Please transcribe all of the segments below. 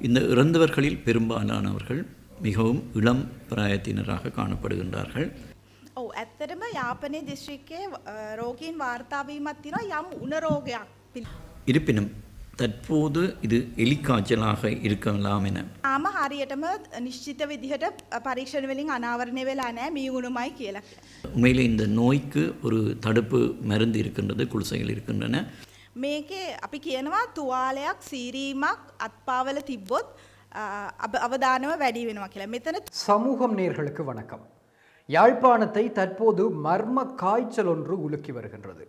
இந்த இறந்தவர்களில் பெரும்பாலானவர்கள் மிகவும் இளம் பிராயத்தினராக காணப்படுகின்றார்கள் ඔව් ඇත්තටම යාපනයේ දිස්ත්‍රික්කයේ අ, රෝගීන් වාර්තාවීමත් තියෙනවා යම් උණ රෝගයක් පිළි- இருப்பினும் தற்போது இது எலிக்காய்ச்சலாக இருக்கலாம் என තාම හරියටම නිශ්චිත විදිහට පරීක්ෂණ වලින් අනාවරණය වෙලා නැහැ මීගුණුමයි කියලා. உண்மையிலே இந்த நோய்க்கு ஒரு தடுப்பு மருந்து இருக்கின்றது குளிசைகள் இருக்கின்றன මේකේ අපි කියනවා තුවාලයක් සීරීමක් අත්පාවල තිබ්බොත් අ, අබ- අවදානම වැඩි වෙනවා කියලා. මෙතන சமூகம் நேர்களுக்கு வணக்கம் யாழ்ப்பாணத்தை தற்போது மர்ம காய்ச்சல் ஒன்று உலுக்கி வருகின்றது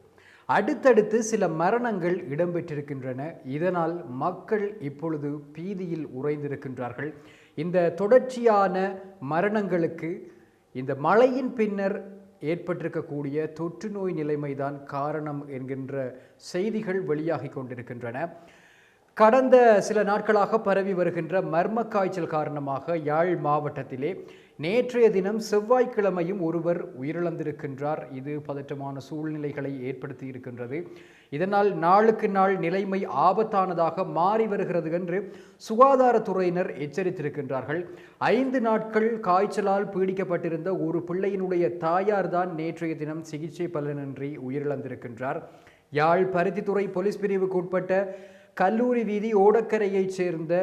அடுத்தடுத்து சில மரணங்கள் இடம்பெற்றிருக்கின்றன இதனால் மக்கள் இப்பொழுது பீதியில் உறைந்திருக்கின்றார்கள் இந்த தொடர்ச்சியான மரணங்களுக்கு இந்த மழையின் பின்னர் ஏற்பட்டிருக்கக்கூடிய தொற்று நோய் நிலைமைதான் காரணம் என்கின்ற செய்திகள் வெளியாகி கொண்டிருக்கின்றன. கடந்த சில நாட்களாக பரவி வருகின்ற மர்ம காய்ச்சல் காரணமாக யாழ் மாவட்டத்திலே நேற்றைய தினம் செவ்வாய்க்கிழமையும் ஒருவர் உயிரிழந்திருக்கின்றார். இது பதற்றமான சூழ்நிலைகளை ஏற்படுத்தி இருக்கின்றது. இதனால் நாளுக்கு நாள் நிலைமை ஆபத்தானதாக மாறி வருகிறது என்று சுகாதாரத்துறையினர் எச்சரித்திருக்கின்றார்கள். ஐந்து நாட்கள் காய்ச்சலால் பீடிக்கப்பட்டிருந்த ஒரு பிள்ளையினுடைய தாயார்தான் நேற்றைய தினம் சிகிச்சை பலனின்றி உயிரிழந்திருக்கின்றார். யாழ் பருத்தித்துறை போலீஸ் பிரிவுக்கு உட்பட்ட கல்லூரி வீதி ஓடக்கரையைச் சேர்ந்த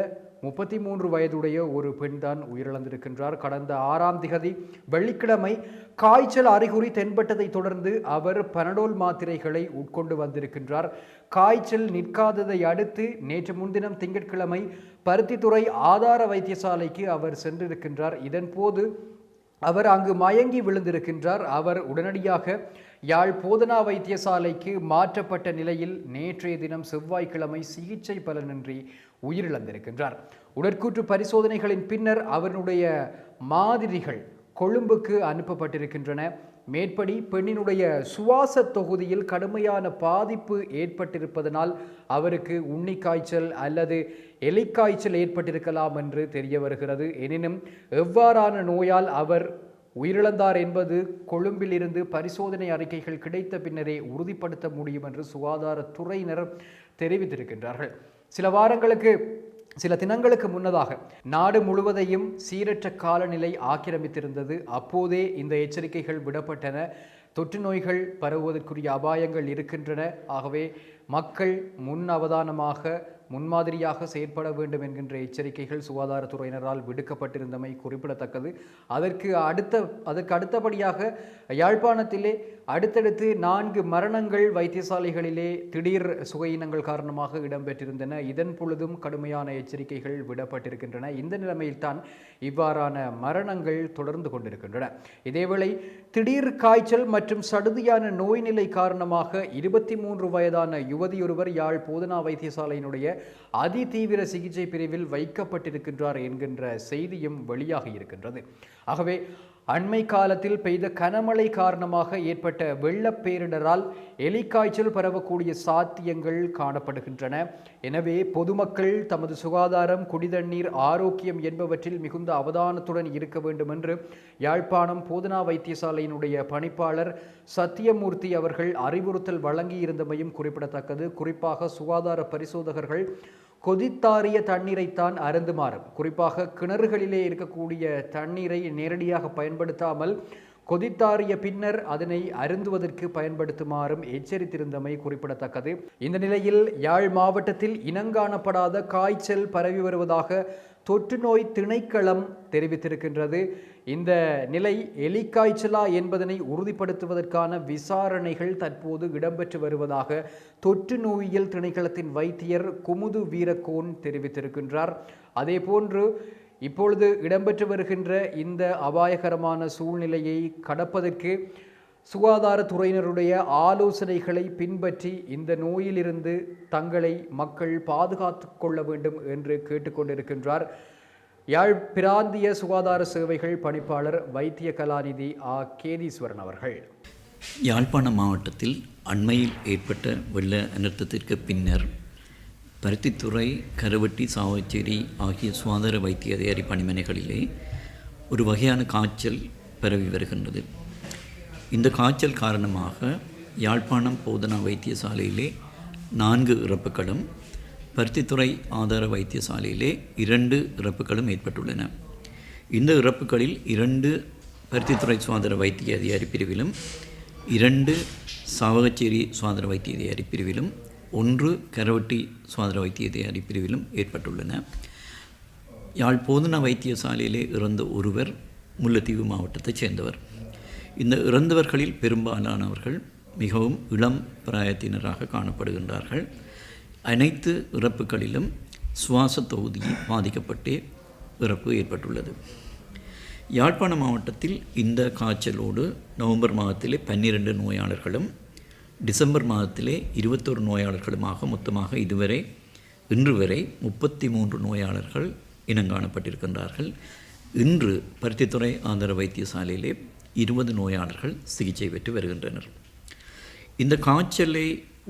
முப்பத்தி மூன்று வயதுடைய ஒரு பெண்தான் உயிரிழந்திருக்கின்றார். கடந்த ஆறாம் திகதி வெள்ளிக்கிழமை காய்ச்சல் அறிகுறி தென்பட்டதை தொடர்ந்து அவர் பனடோல் மாத்திரைகளை உட்கொண்டு வந்திருக்கின்றார். காய்ச்சல் நிற்காததை அடுத்து நேற்று முன்தினம் திங்கட்கிழமை பருத்தித்துறை ஆதார வைத்தியசாலைக்கு அவர் சென்றிருக்கின்றார். இதன்போது அவர் அங்கு மயங்கி விழுந்திருக்கின்றார். அவர் உடனடியாக யாழ் போதனா வைத்தியசாலைக்கு மாற்றப்பட்ட நிலையில் நேற்றைய தினம் செவ்வாய்க்கிழமை சிகிச்சை பலனின்றி உயிரிழந்திருக்கின்றார். உடற்கூற்று பரிசோதனைகளின் பின்னர் அவருடைய மாதிரிகள் கொழும்புக்கு அனுப்பப்பட்டிருக்கின்றன. மேற்படி பெண்ணினுடைய சுவாச தொகுதியில் கடுமையான பாதிப்பு ஏற்பட்டிருப்பதனால் அவருக்கு உன்னிக்காய்ச்சல் அல்லது எலிக்காய்ச்சல் ஏற்பட்டிருக்கலாம் என்று தெரிய வருகிறது எனினும் எவ்வாறான நோயால் அவர் உயிரிழந்தார் என்பது கொழும்பிலிருந்து பரிசோதனை அறிக்கைகள் கிடைத்த பின்னரே உறுதிப்படுத்த முடியும் என்று சுகாதாரத்துறையினர் தெரிவித்திருக்கின்றார்கள். சில வாரங்களுக்கு சில தினங்களுக்கு முன்னதாக நாடு முழுவதையும் சீரற்ற காலநிலை ஆக்கிரமித்திருந்தது. அப்போதே இந்த எச்சரிக்கைகள் விடப்பட்டன. தொற்று நோய்கள் பரவுவதற்குரிய அபாயங்கள் இருக்கின்றன. ஆகவே மக்கள் முன் அவதானமாக முன்மாதிரியாக செயற்பட வேண்டும் என்கின்ற எச்சரிக்கைகள் சுகாதாரத்துறையினரால் விடுக்கப்பட்டிருந்தமை குறிப்பிடத்தக்கது. அதற்கு அடுத்த அதற்கு அடுத்தபடியாக யாழ்ப்பாணத்திலே அடுத்தடுத்து நான்கு மரணங்கள் வைத்தியசாலைகளிலே திடீர் சுகையினங்கள் காரணமாக இடம்பெற்றிருந்தன. இதன் பொழுதும் கடுமையான எச்சரிக்கைகள் விடப்பட்டிருக்கின்றன. இந்த நிலைமையில்தான் இவ்வாறான மரணங்கள் தொடர்ந்து கொண்டிருக்கின்றன. இதேவேளை திடீர் காய்ச்சல் மற்றும் சடுதியான நோய் நிலை காரணமாக இருபத்தி மூன்று வயதான யுவதியொருவர் யாழ் போதனா வைத்தியசாலையினுடைய அதிதீவிர சிகிச்சை பிரிவில் வைக்கப்பட்டிருக்கின்றார் என்கின்ற செய்தியும் வெளியாகி இருக்கின்றது. ஆகவே அண்மை காலத்தில் பெய்த கனமழை காரணமாக ஏற்பட்ட வெள்ளப்பேரிடரால் எலிக்காய்ச்சல் பரவக்கூடிய சாத்தியங்கள் காணப்படுகின்றன. எனவே பொதுமக்கள் தமது சுகாதாரம் குடிதண்ணீர் ஆரோக்கியம் என்பவற்றில் மிகுந்த அவதானத்துடன் இருக்க வேண்டும் என்று யாழ்ப்பாணம் போதனா வைத்தியசாலையினுடைய பணிப்பாளர் சத்தியமூர்த்தி அவர்கள் அறிவுறுத்தல் வழங்கியிருந்தமையும் குறிப்பிடத்தக்கது. குறிப்பாக சுகாதார பரிசோதகர்கள் கொதித்தாறிய தண்ணீரைத்தான் அருந்துமாறும். குறிப்பாக கிணறுகளிலே இருக்கக்கூடிய தண்ணீரை நேரடியாக பயன்படுத்தாமல் கொதித்தாறிய பின்னர் அதனை அருந்துவதற்கு பயன்படுத்துமாறும் எச்சரித்திருந்தமை குறிப்பிடத்தக்கது. இந்த நிலையில் யாழ் மாவட்டத்தில் இனங்காணப்படாத காய்ச்சல் பரவி வருவதாக தொற்று நோய் திணைக்களம் தெரிவித்திருக்கின்றது. இந்த நிலை எலிக்காய்ச்சலா என்பதனை உறுதிப்படுத்துவதற்கான விசாரணைகள் தற்போது இடம்பெற்று வருவதாக தொற்று நோயியல் திணைக்களத்தின் வைத்தியர் குமுது வீரக்கோன் தெரிவித்திருக்கின்றார். அதேபோன்று இப்பொழுது இடம்பெற்று வருகின்ற இந்த அபாயகரமான சூழ்நிலையை கடப்பதற்கு சுகாதாரத்துறையினருடைய ஆலோசனைகளை பின்பற்றி இந்த நோயிலிருந்து தங்களை மக்கள் பாதுகாத்து கொள்ள வேண்டும் என்று கேட்டுக்கொண்டிருக்கின்றார் யாழ் பிராந்திய சுகாதார சேவைகள் பணிப்பாளர் வைத்திய கலாநிதி ஆ. கேதீஸ்வரன் அவர்கள். யாழ்ப்பாணம் மாவட்டத்தில் அண்மையில் ஏற்பட்ட வெள்ள அனர்த்தத்திற்கு பின்னர் பருத்தித்துறை கருவட்டி சாவச்சேரி ஆகிய சுகாதார வைத்திய அதிகாரி பணிமனைகளிலே ஒரு வகையான காய்ச்சல் பரவி வருகின்றது. இந்த காய்ச்சல் காரணமாக யாழ்ப்பாணம் போதனா வைத்தியசாலையிலே நான்கு இறப்புகளும் பருத்தித்துறை ஆதார வைத்தியசாலையிலே இரண்டு இறப்புகளும் ஏற்பட்டுள்ளன. இந்த இறப்புகளில் இரண்டு பருத்தித்துறை சுகாதார வைத்திய அதிகாரி பிரிவிலும் இரண்டு சாவகச்சேரி சுகாதார வைத்திய அதிகாரி பிரிவிலும் ஒன்று கரவட்டி சுகாதார வைத்திய தயாரி பிரிவிலும் ஏற்பட்டுள்ளன. யாழ் போதனா வைத்தியசாலையிலே இறந்த ஒருவர் முல்லைத்தீவு மாவட்டத்தைச் சேர்ந்தவர். இந்த இறந்தவர்களில் பெரும்பாலானவர்கள் மிகவும் இளம் பிராயத்தினராக காணப்படுகின்றார்கள். அனைத்து இறப்புகளிலும் சுவாச தொகுதி பாதிக்கப்பட்டே இறப்பு ஏற்பட்டுள்ளது. யாழ்ப்பாண மாவட்டத்தில் இந்த காய்ச்சலோடு நவம்பர் மாதத்திலே பன்னிரண்டு நோயாளர்களும் டிசம்பர் மாதத்திலே இருபத்தொரு நோயாளர்களுமாக மொத்தமாக இதுவரை இன்று வரை முப்பத்தி மூன்று நோயாளர்கள் இனங்காணப்பட்டிருக்கின்றார்கள். இன்று பருத்தித்துறை ஆந்திர வைத்தியசாலையிலே இருபது நோயாளர்கள் சிகிச்சை பெற்று வருகின்றனர். இந்த காய்ச்சலை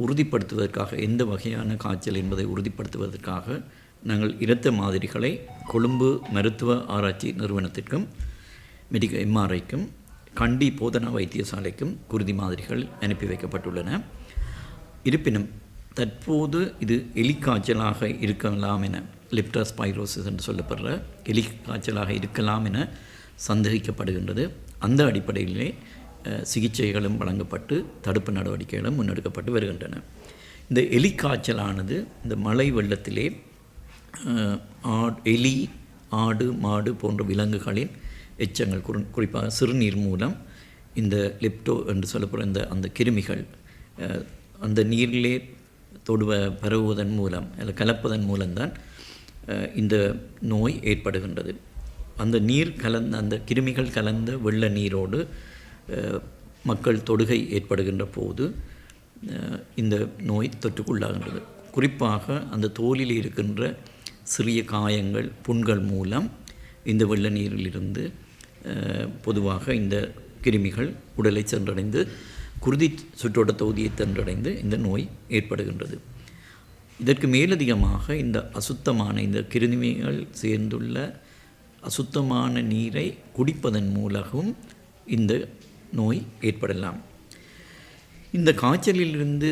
உறுதிப்படுத்துவதற்காக எந்த வகையான காய்ச்சல் என்பதை உறுதிப்படுத்துவதற்காக நாங்கள் இரத்த மாதிரிகளை கொழும்பு மருத்துவ ஆராய்ச்சி நிறுவனத்திற்கும் மெடிக்க எம்ஆர்ஐக்கும் கண்டி போதனா வைத்தியசாலைக்கும் குருதி மாதிரிகள் அனுப்பி வைக்கப்பட்டுள்ளன. இருப்பினும் தற்போது இது எலிக்காய்ச்சலாக இருக்கலாம் என லிப்டாஸ்பைரோசிஸ் என்று சொல்லப்படுற எலி காய்ச்சலாக இருக்கலாம் என சந்தேகிக்கப்படுகின்றது. அந்த அடிப்படையிலே சிகிச்சைகளும் வழங்கப்பட்டு தடுப்பு நடவடிக்கைகளும் முன்னெடுக்கப்பட்டு வருகின்றன. இந்த எலிக்காய்ச்சலானது இந்த மழை வெள்ளத்திலே ஆட் எலி ஆடு மாடு போன்ற விலங்குகளின் எச்சங்கள் குறி குறிப்பாக சிறுநீர் மூலம் இந்த லிப்டோ என்று சொல்லப்படுற இந்த அந்த கிருமிகள் அந்த நீரிலே தொடுவ பரவுவதன் மூலம் அல்லது கலப்பதன் மூலம்தான் இந்த நோய் ஏற்படுகின்றது. அந்த நீர் கலந்த அந்த கிருமிகள் கலந்த வெள்ள நீரோடு மக்கள் தொடுகை ஏற்படுகின்ற போது இந்த நோய் தொற்றுக்குள்ளாகின்றது. குறிப்பாக அந்த தோலில் இருக்கின்ற சிறிய காயங்கள் புண்கள் மூலம் இந்த வெள்ள நீரிலிருந்து பொதுவாக இந்த கிருமிகள் உடலை சென்றடைந்து குருதி சுற்றோட்ட தொகுதியை சென்றடைந்து இந்த நோய் ஏற்படுகின்றது. இதற்கு மேலதிகமாக இந்த அசுத்தமான இந்த கிருமிகள் சேர்ந்துள்ள அசுத்தமான நீரை குடிப்பதன் மூலமும் இந்த நோய் ஏற்படலாம். இந்த காய்ச்சலிலிருந்து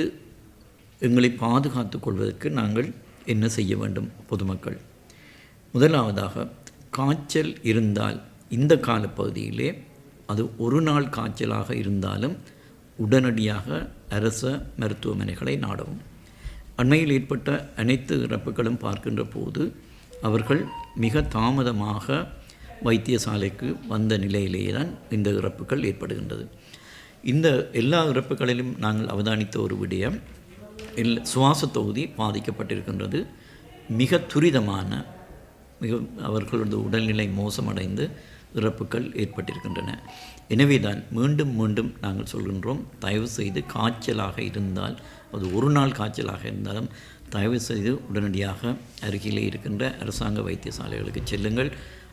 எங்களை பாதுகாத்து கொள்வதற்கு நாங்கள் என்ன செய்ய வேண்டும் பொதுமக்கள்? முதலாவதாக காய்ச்சல் இருந்தால் இந்த காலப்பகுதியிலே அது ஒரு நாள் காய்ச்சலாக இருந்தாலும் உடனடியாக அரச மருத்துவமனைகளை நாடவும். அண்மையில் ஏற்பட்ட அனைத்து இறப்புகளும் பார்க்கின்ற போது அவர்கள் மிக தாமதமாக வைத்தியசாலைக்கு வந்த நிலையிலேயே தான் இந்த இறப்புகள் ஏற்படுகின்றது. இந்த எல்லா இறப்புகளிலும் நாங்கள் அவதானித்த ஒரு விடயம் எல் சுவாச தொகுதி பாதிக்கப்பட்டிருக்கின்றது. மிக துரிதமான மிக அவர்களது உடல்நிலை மோசமடைந்து இறப்புகள் ஏற்பட்டிருக்கின்றன. எனவே தான் மீண்டும் மீண்டும் நாங்கள் சொல்கின்றோம் தயவு செய்து காய்ச்சலாக இருந்தால் அது ஒரு நாள் காய்ச்சலாக இருந்தாலும் தயவு செய்து உடனடியாக அருகிலே இருக்கின்ற அரசாங்க வைத்தியசாலைகளுக்கு செல்லுங்கள்.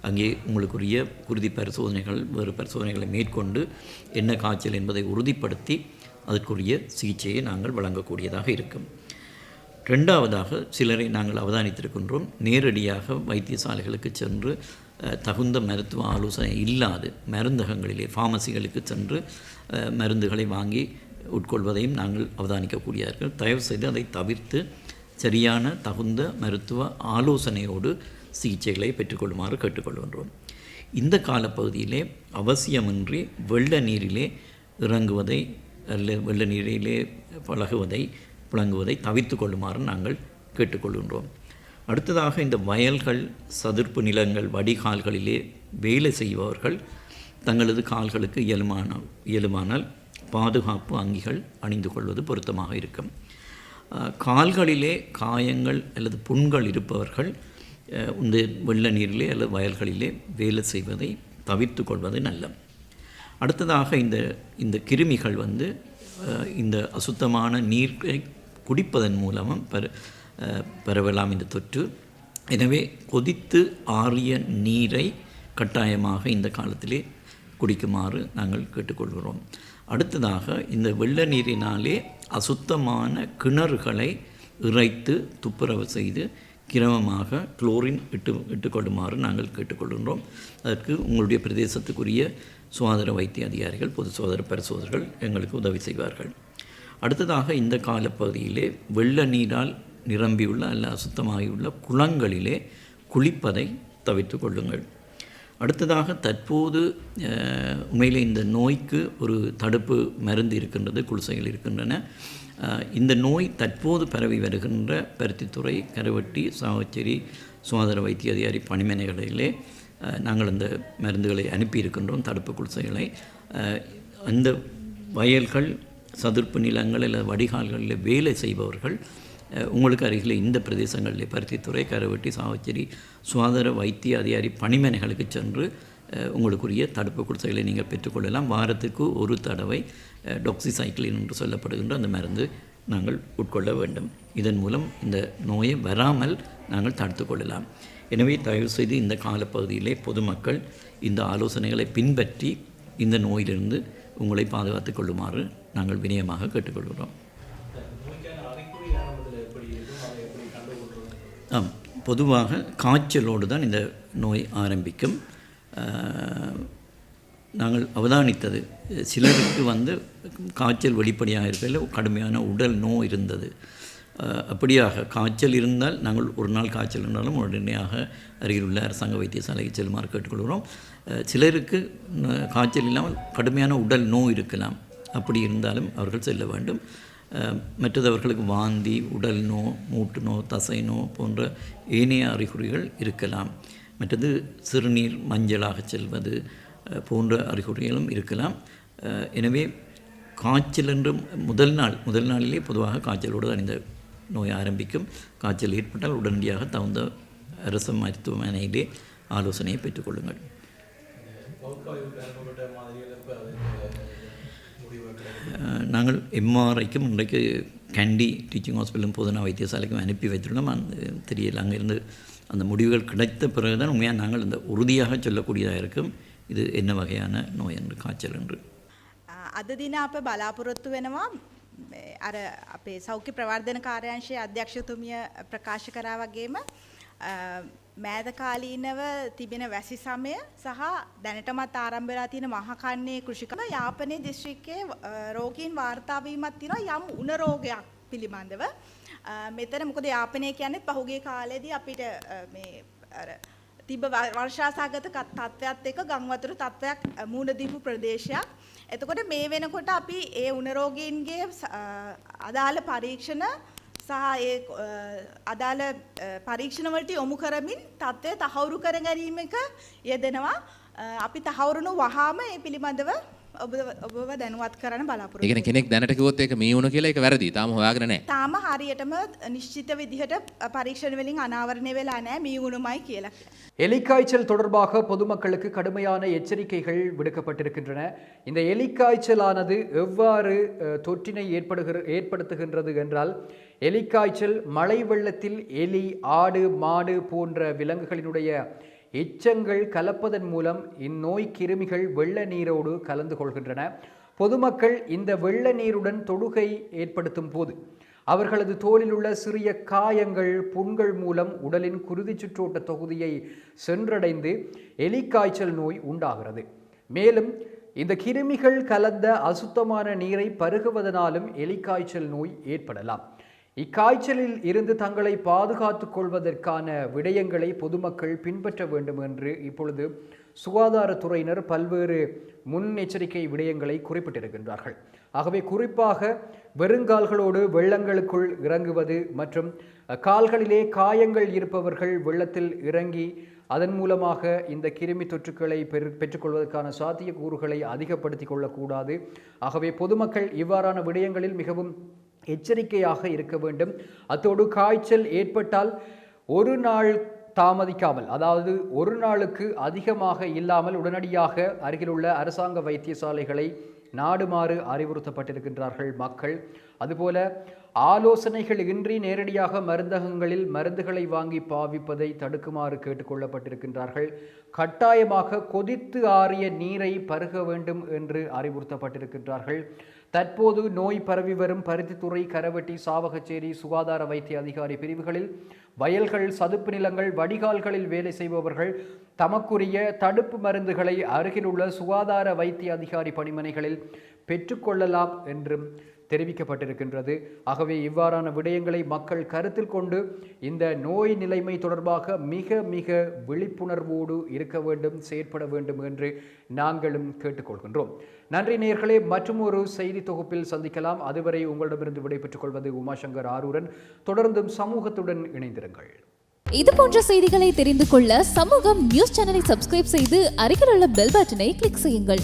அங்கே உங்களுக்குரிய குருதி பரிசோதனைகள் வேறு பரிசோதனைகளை மேற்கொண்டு என்ன காய்ச்சல் என்பதை உறுதிப்படுத்தி அதற்குரிய சிகிச்சையை நாங்கள் வழங்கக்கூடியதாக இருக்கும். ரெண்டாவதாக சிலரை நாங்கள் அவதானித்திருக்கின்றோம். நேரடியாக வைத்தியசாலைகளுக்கு சென்று தகுந்த மருத்துவ ஆலோசனை இல்லாது மருந்தகங்களிலே ஃபார்மசிகளுக்கு சென்று மருந்துகளை வாங்கி உட்கொள்வதையும் நாங்கள் அவதானிக்கக்கூடியார்கள். தயவு செய்து அதை தவிர்த்து சரியான தகுந்த மருத்துவ ஆலோசனையோடு சிகிச்சைகளை பெற்றுக்கொள்ளுமாறு கேட்டுக்கொள்கின்றோம். இந்த காலப்பகுதியிலே அவசியமின்றி வெள்ள நீரிலே இறங்குவதை அல்ல வெள்ள நீரிலே பழகுவதை புழங்குவதை தவிர்த்து கொள்ளுமாறு நாங்கள் கேட்டுக்கொள்கின்றோம். அடுத்ததாக இந்த வயல்கள் சதுர்ப்பு நிலங்கள் வடிகால்களிலே வேலை செய்பவர்கள் தங்களது கால்களுக்கு இயலுமான இயலுமானால் பாதுகாப்பு அங்கிகள் அணிந்து கொள்வது பொருத்தமாக இருக்கும். கால்களிலே காயங்கள் அல்லது புண்கள் இருப்பவர்கள் இந்த வெள்ள நீரிலே அல்லது வயல்களிலே வேலை செய்வதை தவிர்த்து கொள்வது நல்லது அடுத்ததாக இந்த இந்த கிருமிகள் வந்து இந்த அசுத்தமான நீரை குடிப்பதன் மூலமும் பெற பெறவலாம் இந்த தொற்று. எனவே கொதித்து ஆறிய நீரை கட்டாயமாக இந்த காலத்திலே குடிக்குமாறு நாங்கள் கேட்டுக்கொள்கிறோம். அடுத்ததாக இந்த வெள்ள நீரினாலே அசுத்தமான கிணறுகளை இறைத்து துப்புரவு செய்து கிரமமாக குளோரின் இட்டு இட்டுக்கொள்ளுமாறு நாங்கள் கேட்டுக்கொள்கின்றோம். அதற்கு உங்களுடைய பிரதேசத்துக்குரிய சுகாதார வைத்திய அதிகாரிகள் பொது சுகாதார பரிசோதர்கள் எங்களுக்கு உதவி செய்வார்கள். அடுத்ததாக இந்த காலப்பகுதியிலே வெள்ள நீரால் நிரம்பியுள்ள அல்ல அசுத்தமாகியுள்ள குளங்களிலே குளிப்பதை தவிர்த்து கொள்ளுங்கள். அடுத்ததாக தற்போது உண்மையில் உண்மையிலே இந்த நோய்க்கு ஒரு தடுப்பு மருந்து இருக்கின்றது குளிசைகள் இருக்கின்றன. இந்த நோய் தற்போது பரவி வருகின்ற பருத்தித்துறை கருவட்டி சாவச்சேரி சுகாதார வைத்திய அதிகாரி பணிமனைகளிலே நாங்கள் அந்த மருந்துகளை அனுப்பியிருக்கின்றோம் தடுப்பு குளிசைகளை அந்த வயல்கள் சதுர்ப்பு நிலங்கள் இல்லை வடிகால்களில் வேலை செய்பவர்கள் உங்களுக்கு அருகில் இந்த பிரதேசங்களில் பருத்தித்துறை கரவெட்டி சாவச்சேரி சுகாதார வைத்திய அதிகாரி பணிமனைகளுக்கு சென்று உங்களுக்குரிய தடுப்பு குடிசைகளை நீங்கள் பெற்றுக்கொள்ளலாம். வாரத்துக்கு ஒரு தடவை டொக்சிசைக்கிளின் என்று சொல்லப்படுகின்ற அந்த மருந்து நாங்கள் உட்கொள்ள வேண்டும். இதன் மூலம் இந்த நோயை வராமல் நாங்கள் தடுத்து கொள்ளலாம். எனவே தயவுசெய்து இந்த காலப்பகுதியிலே பொதுமக்கள் இந்த ஆலோசனைகளை பின்பற்றி இந்த நோயிலிருந்து உங்களை பாதுகாத்து கொள்ளுமாறு நாங்கள் வினயமாக கேட்டுக்கொள்கிறோம். ஆம் பொதுவாக காய்ச்சலோடு தான் இந்த நோய் ஆரம்பிக்கும். நாங்கள் அவதானித்தது. சிலருக்கு வந்து காய்ச்சல் வெளிப்படையாக இருக்கையில் கடுமையான உடல் நோய் இருந்தது. அப்படியாக காய்ச்சல் இருந்தால் நாங்கள் ஒரு நாள் காய்ச்சல் இருந்தாலும் உடனடியாக அருகில் உள்ள அரசாங்க வைத்தியசாலைக்கு செல்லுமாறு கேட்டுக்கொள்கிறோம். சிலருக்கு காய்ச்சல் இல்லாமல் கடுமையான உடல் நோய் இருக்கலாம். அப்படி இருந்தாலும் அவர்கள் செல்ல வேண்டும். அஹ், மற்றது அவர்களுக்கு வாந்தி உடல் நோ மூட்டு நோ தசை நோ போன்ற ஏனைய அறிகுறிகள் இருக்கலாம். மற்றது சிறுநீர் மஞ்சளாக செல்வது போன்ற அறிகுறிகளும் இருக்கலாம். எனவே காய்ச்சல் என்று முதல் நாள் முதல் நாளிலே பொதுவாக காய்ச்சலோடு தான் இந்த நோய் ஆரம்பிக்கும். காய்ச்சல் ஏற்பட்டால் உடனடியாக தகுந்த அரசு மருத்துவமனையிலே ஆலோசனையை பெற்றுக்கொள்ளுங்கள் அஹ், நாங்கள் எம்ஆர்ஐக்கும் இன்றைக்கு கேண்டி டீச்சிங் ஹாஸ்பிட்டலும் போதனா வைத்தியசாலைக்கும் அனுப்பி வைத்துள்ளோம் அந்த தெரியல அங்கிருந்து அந்த முடிவுகள் கிடைத்த பிறகு தான் உண்மையாக நாங்கள் இந்த உறுதியாக சொல்லக்கூடியதாக இருக்கும் இது என்ன வகையான நோய் என்று காய்ச்சல் என்று අ, අද දින අප බලාපොරොත්තු වෙනවා මේ අර අපේ සෞඛ්‍ය ප්‍රවර්ධන කාර්යංශයේ අධ්‍යක්ෂතුමිය ප්‍රකාශ කරා වගේම අ, මෑදකාලීනව තිබෙන වැසි සමය සහ දැනටමත් ආරම්භ වෙලා තියෙන මහකන්නේ කෘෂිකම යාපනයේ දිස්ත්‍රික්කයේ අ, රෝගීන් වාර්තා වීමක් තියෙනවා යම් උණ රෝගයක් පිළිබඳව. අ, මෙතන මොකද යාපනය කියන්නේත් පහුගිය කාලෙදී අපිට අ, මේ අර තිබ වර්ෂාසාගත කත්- තත්ත්වයක් එක ගංවතුර තත්ත්වයක් අ, මුහුණ දීපු ප්‍රදේශයක්. එතකොට මේ වෙනකොට අපි ඒ උණරෝගීන්ගේ ස- අ, අදාළ පරීක්ෂණ සහ ඒ අ, අදාළ අ, පරීක්ෂණවලට යොමු කරමින් තත්ත්වය තහවුරු කර ගැනීම එක යෙදෙනවා. අ, අපි තහවුරුණු වහාම ඒ පිළිබඳව ඔබ ඔබව දැනුවත් කරන්න බලාපොරොත්තු ඒ කියන්නේ කෙනෙක් දැනට කිව්වොත් ඒක මේ වුණ කියලා ඒක වැරදි. තාම හොයාගෙන නැහැ. තාම හරියටම නිශ්චිත විදිහට පරීක්ෂණ වලින් අනාවරණය වෙලා නැහැ මී උණුමයි කියලා. எலிக்காய்ச்சல் தொடர்பாக பொதுமக்களுக்கு கடுமையான எச்சரிக்கைகள் விடுக்கப்பட்டிருக்கின்றன இந்த எலிக்காய்ச்சலானது எவ்வாறு அஹ், தொற்றினை ஏற்படுகிற ஏற்படுத்துகின்றது என்றால் எலிக்காய்ச்சல் மழை வெள்ளத்தில் எலி ஆடு மாடு போன்ற விலங்குகளினுடைய எச்சங்கள் கலப்பதன் மூலம் இந்நோய் கிருமிகள் வெள்ள நீரோடு கலந்து கொள்கின்றன. பொதுமக்கள் இந்த வெள்ள நீருடன் தொடுகை ஏற்படுத்தும் போது அவர்களது தோலில் உள்ள சிறிய காயங்கள் புண்கள் மூலம் உடலின் குருதி சுற்றோட்ட தொகுதியை சென்றடைந்து எலிக்காய்ச்சல் நோய் உண்டாகிறது. மேலும் இந்த கிருமிகள் கலந்த அசுத்தமான நீரை பருகுவதனாலும் எலிக்காய்ச்சல் நோய் ஏற்படலாம். இக்காய்ச்சலில் இருந்து தங்களை பாதுகாத்துக் கொள்வதற்கான விடயங்களை பொதுமக்கள் பின்பற்ற வேண்டும் என்று இப்பொழுது சுகாதாரத்துறையினர் பல்வேறு முன்னெச்சரிக்கை விடயங்களை குறிப்பிட்டிருக்கின்றார்கள். ஆகவே குறிப்பாக வெறுங்கால்களோடு வெள்ளங்களுக்குள் இறங்குவது மற்றும் கால்களிலே காயங்கள் இருப்பவர்கள் வெள்ளத்தில் இறங்கி அதன் மூலமாக இந்த கிருமி தொற்றுக்களை பெரு பெற்றுக்கொள்வதற்கான சாத்தியக்கூறுகளை அதிகப்படுத்திக் கொள்ளக்கூடாது. ஆகவே பொதுமக்கள் இவ்வாறான விடயங்களில் மிகவும் எச்சரிக்கையாக இருக்க வேண்டும். அத்தோடு காய்ச்சல் ஏற்பட்டால் ஒரு நாள் தாமதிக்காமல் அதாவது ஒரு நாளுக்கு அதிகமாக இல்லாமல் உடனடியாக அருகிலுள்ள அரசாங்க வைத்தியசாலைகளை நாடுமாறு அறிவுறுத்தப்பட்டிருக்கின்றார்கள் மக்கள். அதுபோல ஆலோசனைகள் இன்றி நேரடியாக மருந்தகங்களில் மருந்துகளை வாங்கி பாவிப்பதை தடுக்குமாறு கேட்டுக்கொள்ளப்பட்டிருக்கின்றார்கள் கட்டாயமாக கொதித்து ஆறிய நீரை பருக வேண்டும் என்று அறிவுறுத்தப்பட்டிருக்கின்றார்கள். தற்போது நோய் பரவி வரும் பருத்தித்துறை கரவட்டி சாவகச்சேரி சுகாதார வைத்திய அதிகாரி பிரிவுகளில் வயல்கள் சதுப்பு நிலங்கள் வடிகால்களில் வேலை செய்பவர்கள் தமக்குரிய தடுப்பு மருந்துகளை அருகிலுள்ள சுகாதார வைத்திய அதிகாரி பணிமனைகளில் பெற்றுக்கொள்ளலாம் என்றும் தெரிவிக்கப்பட்டிருக்கின்றது. ஆகவே இவ்வாறான விடயங்களை மக்கள் கருத்தில் கொண்டு இந்த நோய் நிலைமை தொடர்பாக மிக மிக விழிப்புணர்வோடு இருக்க வேண்டும் செயற்பட வேண்டும் என்று நாங்களும் கேட்டுக்கொள்கின்றோம். நன்றி நேர்களே மற்றும் ஒரு செய்தி தொகுப்பில் சந்திக்கலாம். அதுவரை உங்களிடமிருந்து விடைபெற்றுக் கொள்வது உமாசங்கர் ஆரூரன். தொடர்ந்தும் சமூகத்துடன் இணைந்திருங்கள். இது போன்ற செய்திகளை தெரிந்து கொள்ள சமூகம் நியூஸ் சேனலை சப்ஸ்கிரைப் செய்து அருகில் உள்ள பெல் பட்டனை கிளிக் செய்யுங்கள்.